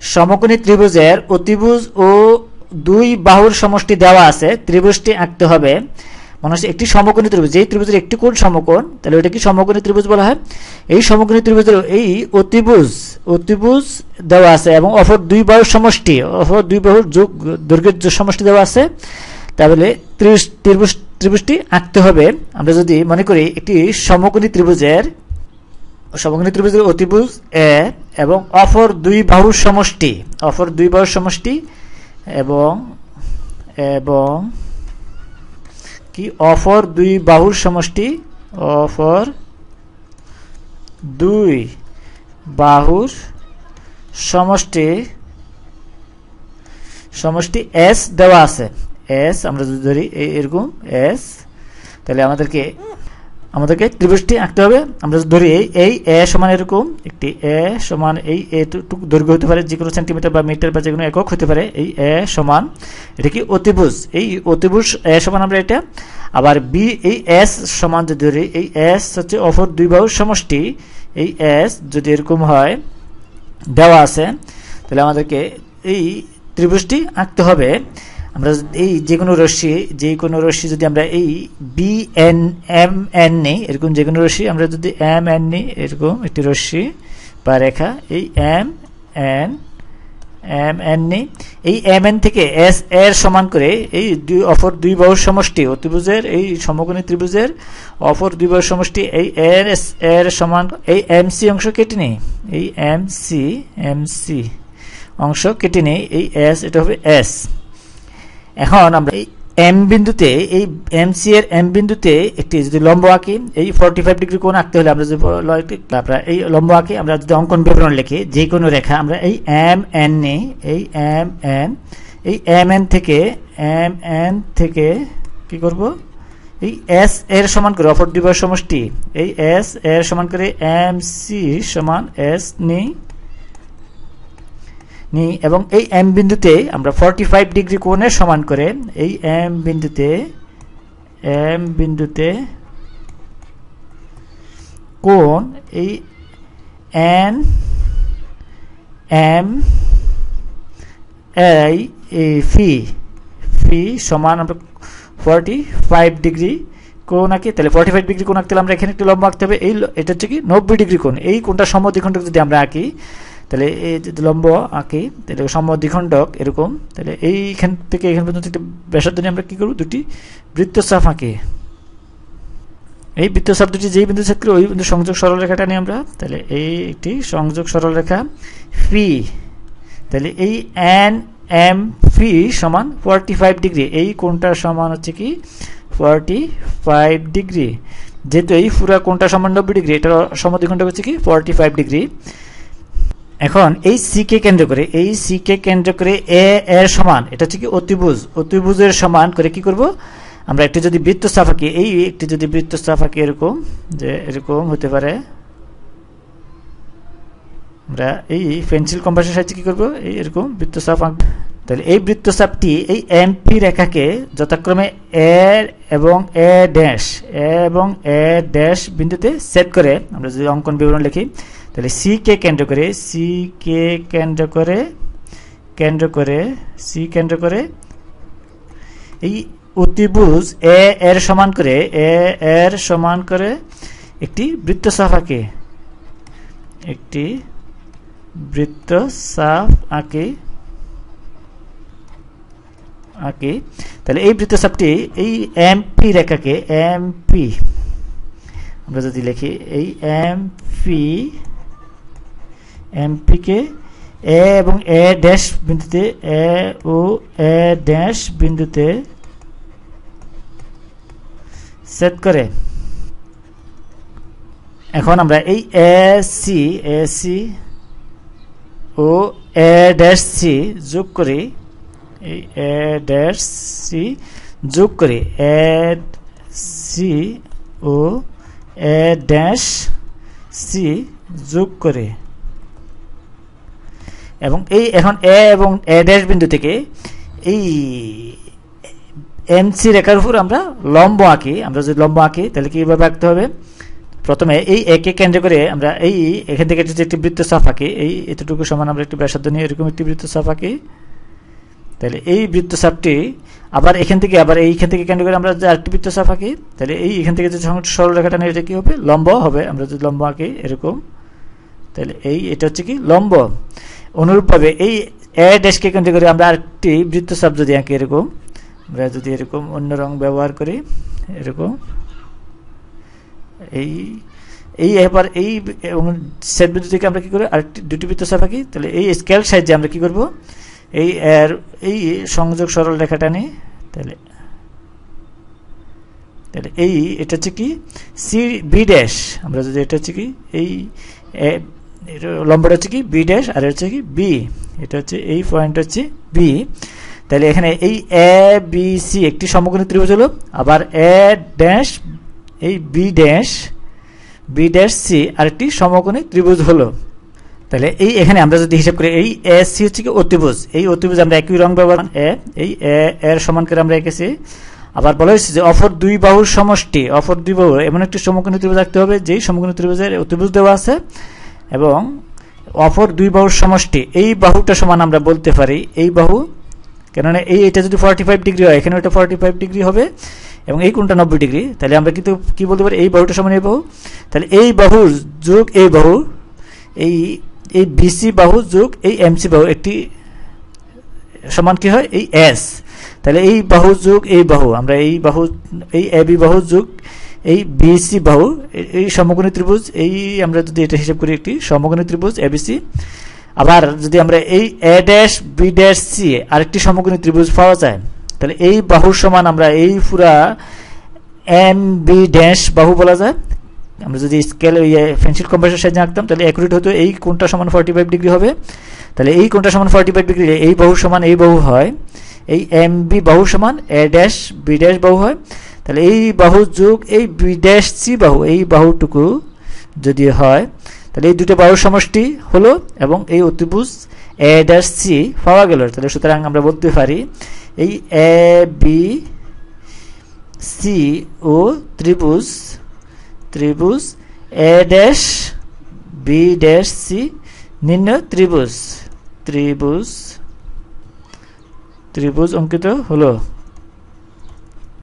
সমকোণী ত্রিভুজের অতিভুজ ও দুই বাহুর সমষ্টি দেওয়া আছে, ত্রিভুজটি আঁকতে হবে। মানে একটি সমকোণী ত্রিভুজ, যেই ত্রিভুজের একটি কোণ সমকোণ, তাহলে ওটা কি সমকোণী ত্রিভুজ বলা হয়? এই সমকোণী ত্রিভুজের এই অতিভুজ অতিভুজ দেওয়া আছে এবং অপর দুই বাহুর সমষ্টি, অপর দুই বাহুর যোগ দৈর্ঘ্যের সমষ্টি দেওয়া আছে। তাহলে ত্রিভুজ, ত্রিভুজটি আঁকতে হবে। আমরা যদি মনে করি একটি সমকোণী ত্রিভুজের সমকোণী ত্রিভুজের অতিভুজ, এ এবং অফর দুই বাহুর সমষ্টি, অফর দুই বাহুর সমষ্টি, এবং এবং কি? অফর দুই বাহুর সমষ্টি, অফর দুই বাহুর সমষ্টি সমষ্টি এস দেওয়া আছে। এস আমরা যদি ধরি এরকম এস তাহলে আমাদেরকে আমাদেরকে ত্রিভুজটি আঁকতে হবে। আমরা ধরি এই এ সমান এরকম, একটি এ সমান এই এটুকু দৈর্ঘ্য হতে পারে যে কোনো সেন্টিমিটার বা মিটার বা যে কোনো একক হতে পারে, এই এ সমান, এটা কি অতিভুজ? এই অতিভুজ এ সমান আমরা এটা। আবার বি, এই এস সমান যদি ধরি, এই এস হচ্ছে অপর দুই বাহুর সমষ্টি। এই এস যদি এরকম হয়, দেওয়া আছে, তাহলে আমাদেরকে এই ত্রিভুজটি আঁকতে হবে। আমরা এই যে কোনো রশ্মি, যে কোনো রশ্মি যদি আমরা এই বি এন এম এন নিই, এরকম যে কোনো রশ্মি, আমরা যদি এম এন নিই, এরকম একটি রশ্মি বা রেখা, এই এম এন এম এন নিই, এই এম এন থেকে এস এর সমান করে এই দুই অপর দুই বাহুর সমষ্টি ও অতিভুজের, এই সমকোণী ত্রিভুজের অপর দুই বাহুর সমষ্টি, এই এর এস, এর সমান, এই এম সি অংশ কেটে নেই, এই এম সি এম সি অংশ কেটে নেই, এই এস এটা হবে এস এখন আমরা এই এম বিন্দুতে, এই এম সি এর এম বিন্দুতে একটি যদি লম্ব আঁকি, এই ফর্টি ফাইভ ডিগ্রি কোণ আঁকতে হলে আমরা যদি আমরা এই লম্ব আঁকি, আমরা যদি অঙ্কন বিবরণ লিখি, যে কোনো রেখা, আমরা এই এম এন নিই এই এম এন এই এম এন থেকে এম এন থেকে কি করব? এই এস এর সমান করে, অপর দুইবার সমষ্টি, এই এস এর সমান করে এম সি সমান এস নিই নিই এবং এই এম বিন্দুতে আমরা ফর্টি ফাইভ ডিগ্রি কোণের সমান করে এই এম বিন্দুতে এম বিন্দুতে কোণ এই এন এম এই ফি ফি সমান আমরা ফর্টি ফাইভ ডিগ্রি কোণ আঁকি, তাহলে ফর্টি ফাইভ ডিগ্রি কোণ আঁকতে আমরা এখানে একটু লম্বা আঁকতে হবে, এই এটা হচ্ছে কি নব্বই ডিগ্রি কোণ, এই কোণটা সমদ্বিখণ্ডক যদি আমরা আঁকি তাহলে এই যদি লম্ব আঁকি, তাহলে সমদ্বিখণ্ডক এরকম, তাহলে এইখান থেকে এখান পর্যন্ত একটা ব্যাসার্ধ আমরা কী করব? দুটি বৃত্তচাপ আঁকি। এই বৃত্তচাপ দুটি যেই বিন্দু ছেদ ওই বিন্দু সংযোগ সরলরেখাটা নিয়ে আমরা, তাহলে এই একটি সংযোগ সরলরেখা ফি তাহলে এই এন এম ফি সমান ফর্টি ফাইভ ডিগ্রি এই কোণটার সমান হচ্ছে কি? ফর্টি ফাইভ ডিগ্রি যেহেতু এই পুরা কোণটা সমান নব্বই ডিগ্রি এটার সমদ্বিখণ্ডক হচ্ছে কি? ফর্টি ফাইভ ডিগ্রি এখন এই সি কে কেন্দ্র করে, এই সি কে কেন্দ্র করে এ এর সমান, এটা হচ্ছে কি অতিভুজ, অতিভুজের সমান করে কি করব? আমরা একটি যদি বৃত্ত আঁকি এই একটি যদি বৃত্ত আঁকি এরকম, যে এরকম হতে পারে, আমরা এই পেন্সিল কম্পাসের সাহায্যে কি করব? এই এরকম বৃত্তচাপ আঁক, তাহলে এই বৃত্ত বৃত্তচাপটি এই এমপি রেখাকে যথাক্রমে এ এবং এ ড্যাশ এ এবং এ ড্যাশ বিন্দুতে সেট করে, আমরা যদি অঙ্কন বিবরণ লিখি তাহলে সি কে কেন্দ্র করে সি কে কেন্দ্র করে কেন্দ্র করে সি কেন্দ্র করে, এই অতিভুজ এ এর সমান করে এ এর সমান করে একটি বৃত্তচাপ আঁকে। একটি বৃত্তচাপ আঁকে, আঁকি। তাহলে এই বৃত্তচাপটি এই এমপি রেখাকে এমপি আমরা যদি লিখি, এই এমপি এমপিকে এ এবং এ ড্যাশ বিন্দুতে এ ও এ ড্যাশ বিন্দুতে সেট করে। এখন আমরা এই A C A C O A dash C যোগ করি, এই এ ড্যাশ সি যোগ করি A C O A dash C যোগ করে। এবং এই এখন এ এবং এ ড্যাশ বিন্দু থেকে এই এমসি রেখার উপর আমরা লম্ব আঁকি। আমরা যদি লম্ব আঁকি, তাহলে কীভাবে আঁকতে হবে? প্রথমে এই একে কেন্দ্র করে আমরা এই এখান থেকে যদি একটি বৃত্ত সাফ আঁকি, এই এতটুকু সমান আমরা একটি ব্যাসার্ধ নিয়ে এরকম একটি বৃত্ত সাফ আঁকি। তাহলে এই বৃত্ত সাপটি আবার এখান থেকে, আবার এইখান থেকে কেন্দ্র করে আমরা যে আরেকটি বৃত্ত সাফ আঁকি, তাহলে এই এখান থেকে যদি সরল রেখাটা নিয়ে এটা কী হবে? লম্ব হবে। আমরা যদি লম্ব আঁকি এরকম, তাহলে এই, এটা হচ্ছে কি? লম্ব। অনুরূপভাবে এই এ ড্যাশকে কেন্দ্র করে আমরা আরেকটি বৃত্ত সাপ যদি আঁকি এরকম, আমরা যদি এরকম অন্য রং ব্যবহার করি, এরকম, এই এই এবার এই সেট বিন্দু থেকে আমরা কী করি আরেকটি, দুটি বৃত্ত সাপ আঁকি, তাহলে এই স্কেল সাইজে আমরা কী করব? এই এর, এই সংযোগ সরল রেখাটা নিই তাহলে তাহলে এই এটা হচ্ছে কি? সি বি ড্যাশ আমরা যদি এটা হচ্ছে কি? এই লম্বাটা হচ্ছে কি? বি ড্যাশ আর হচ্ছে কি? বি এটা হচ্ছে, এই পয়েন্ট হচ্ছে বি তাহলে এখানে এই এ বি সি একটি সমকোণী ত্রিভুজ হলো, আবার এ ড্যাশ এই B dash B dash C আরেকটি সমকোণী ত্রিভুজ হলো। তাহলে এই এখানে আমরা যদি হিসাব করি, এই এ সি হচ্ছে কি অতিভুজ। এই অতিভুজ আমরা একই রং ব্যবহার এ এই এ এর সমান করে আমরা এঁকেছি। আবার বলা হয়েছে যে অফর দুই বাহুর সমষ্টি অফর দুই বাহু এমন একটি সমকোণী ত্রিভুজ রাখতে হবে, যেই সমকোণী ত্রিভুজের অতিভুজ দেওয়া আছে। এবং অপর দুই বাহুর সমষ্টি, এই বাহুটা সমান আমরা বলতে পারি, এই বাহু, কেননা এই এটা যদি ফর্টি ফাইভ ডিগ্রি হয় এখানে ওটা ফর্টি ফাইভ ডিগ্রি হবে, এবং এই কোনটা নব্বই ডিগ্রি তাহলে আমরা কিন্তু কি বলতে পারি, এই বাহুটা সমান এই বাহু, তাহলে এই বাহু যোগ এই বাহু, এই এই বিসি বাহু যোগ এই এমসি বাহু, একটি সমান কি হয়, এই এস তাহলে এই বাহু যোগ এই বাহু, আমরা এই বাহু, এই এবি বাহু যোগ এই বিসি বাহু, এই সমকোণী ত্রিভুজ, এই আমরা যদি এটা হিসাব করি একটি সমকোণী ত্রিভুজ এবিসি আবার যদি আমরা এই A dash B dash C আরেকটি সমকোণী ত্রিভুজ পাওয়া যায়, তাহলে এই বাহুর সমান আমরা এই পুরা এম বি ড্যাশ বাহু বলা যায়। আমরা যদি স্কেল ফেন্সিল কম্পাসের সাহায্যে আঁকতাম, তাহলে অ্যাকুরেট হতো এই কোনটা সমান ফর্টি ফাইভ ডিগ্রি হবে। তাহলে এই কোনটা সমান ফর্টি ফাইভ ডিগ্রি এই বাহু সমান এই বাহু হয়, এই এম বি বাহু সমান এ ড্যাশ বি ড্যাশ বাহু হয়। তাহলে এই বাহু যোগ, এই বিদেশ সি বাহু এই বাহুটুকু যদি হয়, তাহলে এই দুটো বাহুর সমষ্টি হলো এবং এই অতিভুজ এ ড্যাশ সি পাওয়া গেল। তাহলে সুতরাং আমরা বলতে পারি, এই এ বি সি ও ত্রিভুজ ত্রিভুজ A dash B dash C নিম্ন ত্রিভুজ। ত্রিভুজ ত্রিভুজ অঙ্কিত হলো।